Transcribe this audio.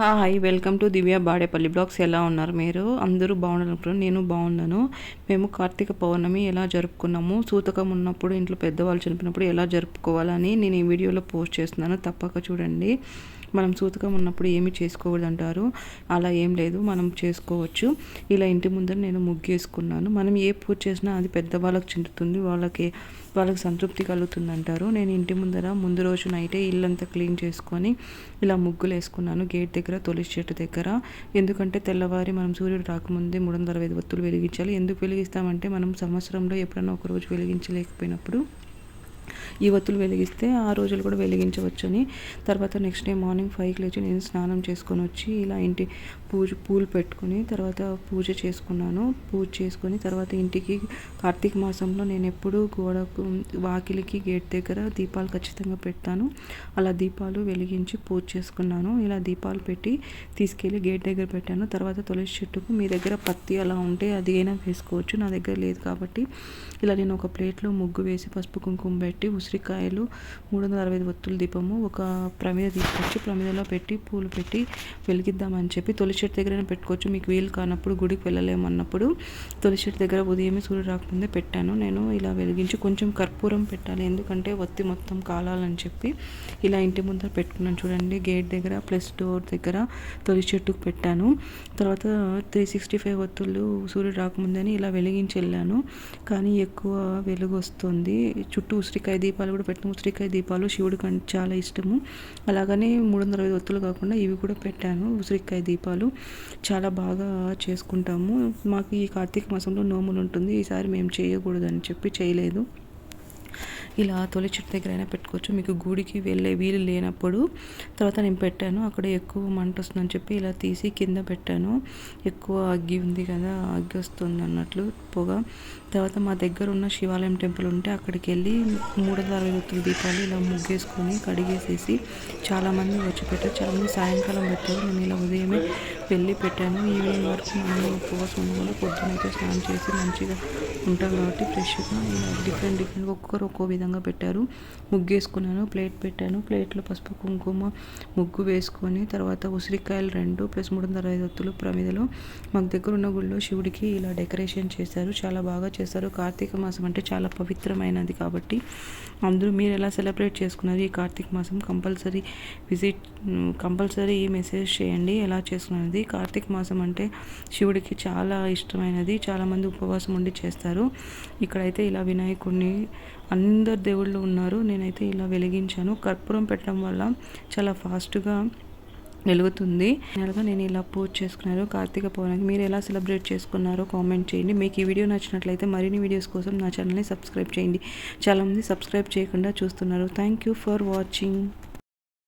Hi welcome to Divya Badepalli blogs. ఎలా ఉన్నారు మీరు? అందరూ బాగున్నారు నేను బాగున్నాను. మేము కార్తీక పౌర్ణమి ఎలా జరుపుకున్నాము? సూతకం ఉన్నప్పుడు ఇంట్లో పెద్దవాళ్ళు చనిపోయినప్పుడు ఎలా జరుపుకోవాలని నేను ఈ వీడియోలో పోస్ట్ చేస్తున్నాను. తప్పక చూడండి. మనం సూతకం ఉన్నప్పుడు ఏమి చేసుకోకూడదు అంటారు అలా ఏం లేదు మనం చేసుకోవచ్చు. ఇలా ఇంటి ముందర నేను ముగ్గేసుకున్నాను. మనం ఏ పూజ చేసినా అది పెద్దవాళ్ళకి చెందుతుంది వాళ్ళకి వాళ్ళకి సంతృప్తి కలుగుతుంది అంటారు నేను ఇంటి ముందర ముందు రోజు నైటే ఇల్లంతా క్లీన్ చేసుకొని ఇలా ముగ్గులు వేసుకున్నాను గేట్ దగ్గర తులసి చెట్టు దగ్గర. ఎందుకంటే తెల్లవారి మనం సూర్యుడు రాకముందే మూడు వందల అరవై ఒత్తులు వెలిగించాలి. ఎందుకు వెలిగిస్తామంటే మనం సంవత్సరంలో ఎప్పుడైనా ఒక రోజు వెలిగించలేకపోయినప్పుడు ఈ ఒత్తులు వెలిగిస్తే ఆ రోజులు కూడా వెలిగించవచ్చని. తర్వాత నెక్స్ట్ డే మార్నింగ్ ఫైవ్కి లేచి నేను స్నానం చేసుకొని వచ్చి ఇలా ఇంటి పూజ పూలు పెట్టుకుని తర్వాత పూజ చేసుకున్నాను. పూజ చేసుకొని తర్వాత ఇంటికి కార్తీక మాసంలో నేను ఎప్పుడూ గోడకు వాకిలికి గేట్ దగ్గర దీపాలు ఖచ్చితంగా పెడతాను. అలా దీపాలు వెలిగించి పూజ చేసుకున్నాను. ఇలా దీపాలు పెట్టి తీసుకెళ్ళి గేట్ దగ్గర పెట్టాను. తర్వాత తులసి చెట్టుకు మీ దగ్గర పత్తి అలా ఉంటే అది అయినా వేసుకోవచ్చు. నా దగ్గర లేదు కాబట్టి ఇలా నేను ఒక ప్లేట్లో ముగ్గు వేసి పసుపు కుంకుమ పెట్టి ఉసిరికాయలు మూడు వందల అరవై ఒత్తుల దీపము ఒక ప్రమిద తీసుకొచ్చి ప్రమిదలో పెట్టి పూలు పెట్టి వెలిగిద్దామని చెప్పి తొలి చెట్టు దగ్గర పెట్టుకోవచ్చు. మీకు వీలు కానప్పుడు గుడికి వెళ్ళలేమన్నప్పుడు తొలి చెట్టు దగ్గర ఉదయమే సూర్యుడు రాకముందే పెట్టాను. నేను ఇలా వెలిగించి కొంచెం కర్పూరం పెట్టాలి. ఎందుకంటే ఒత్తి మొత్తం కాలాలని చెప్పి ఇలా ఇంటి ముందర పెట్టుకున్నాను. చూడండి గేట్ దగ్గర ప్లస్ డోర్ దగ్గర తొలి చెట్టుకు పెట్టాను. తర్వాత త్రీ సిక్స్టీ ఫైవ్ ఒత్తులు సూర్యుడు రాకముందని ఇలా వెలిగించి వెళ్ళాను. కానీ ఎక్కువ వెలుగు వస్తుంది. చుట్టూ ఉసిరికాయ దీపాలు కూడా పెట్టాము ఉసిరికాయ దీపాలు శివుడికి చాలా ఇష్టము. అలాగనే మూడు వందల ఐదు ఒత్తులు కాకుండా ఇవి కూడా పెట్టాను. ఉసిరికాయ దీపాలు చాలా బాగా చేసుకుంటాము. మాకు ఈ కార్తీక మాసంలో నోములు ఉంటుంది. ఈసారి మేము చేయకూడదని చెప్పి చేయలేదు. ఇలా తొలి చెట్టు దగ్గర అయినా పెట్టుకోవచ్చు. మీకు గుడికి వెళ్ళే వీలు లేనప్పుడు తర్వాత నేను పెట్టాను. అక్కడ ఎక్కువ మంట వస్తుందని చెప్పి ఇలా తీసి కింద పెట్టాను. ఎక్కువ అగ్గి ఉంది కదా అగ్గి వస్తుంది అన్నట్లు పొగ. తర్వాత మా దగ్గర ఉన్న శివాలయం టెంపుల్ ఉంటే అక్కడికి వెళ్ళి మూడు వందల అరవై దీపాలు ఇలా ముగ్గేసుకొని కడిగేసేసి చాలామంది వచ్చి పెట్టారు. చాలామంది సాయంకాలం పెట్టారు. నేను ఇలా ఉదయమే వెళ్ళి పెట్టాను. ఈవినింగ్ వరకు మనం ఉపవాసం ఉండడం పొద్దునైతే స్నానం చేసి మంచిగా ఉంటాం కాబట్టి ఫ్రెష్గా. ఇలా డిఫరెంట్ డిఫరెంట్ ఒక్కొక్కరు ఒక్కో విధంగా పెట్టారు. ముగ్గు వేసుకున్నాను ప్లేట్ పెట్టాను. ప్లేట్లో పసుపు కుంకుమ ముగ్గు వేసుకొని తర్వాత ఉసిరికాయలు రెండు ప్లస్ మూడు వందల ఐదు వత్తులు ప్రమిదలో. మాకు దగ్గర ఉన్న గుళ్ళో శివుడికి ఇలా డెకరేషన్ చేశారు. చాలా బాగా చేస్తారు కార్తీక మాసం అంటే చాలా పవిత్రమైనది కాబట్టి అందరూ మీరు ఎలా సెలబ్రేట్ చేసుకున్నారు ఈ కార్తీక మాసం? కంపల్సరీ విజిట్ కంపల్సరీ ఈ మెసేజ్ చేయండి. ఎలా చేసుకున్నది? కార్తీక మాసం అంటే శివుడికి చాలా ఇష్టమైనది. చాలామంది ఉపవాసం ఉండి చేస్తారు. ఇక్కడైతే ఇలా వినాయకుడిని అందరు దేవుళ్ళు ఉన్నారు. నేనైతే ఇలా వెలిగించాను. కర్పూరం పెట్టడం వల్ల చాలా ఫాస్ట్గా వెలుగుతుంది. నెలగా నేను ఇలా పూజ చేసుకున్నాను కార్తీక పౌర్ణమికి మీరు ఎలా సెలబ్రేట్ చేసుకున్నారో కామెంట్ చేయండి. మీకు ఈ వీడియో నచ్చినట్లయితే మరిన్ని వీడియోస్ కోసం నా ఛానల్ని సబ్స్క్రైబ్ చేయండి. చాలామంది సబ్స్క్రైబ్ చేయకుండా చూస్తున్నారు. Thank you for watching.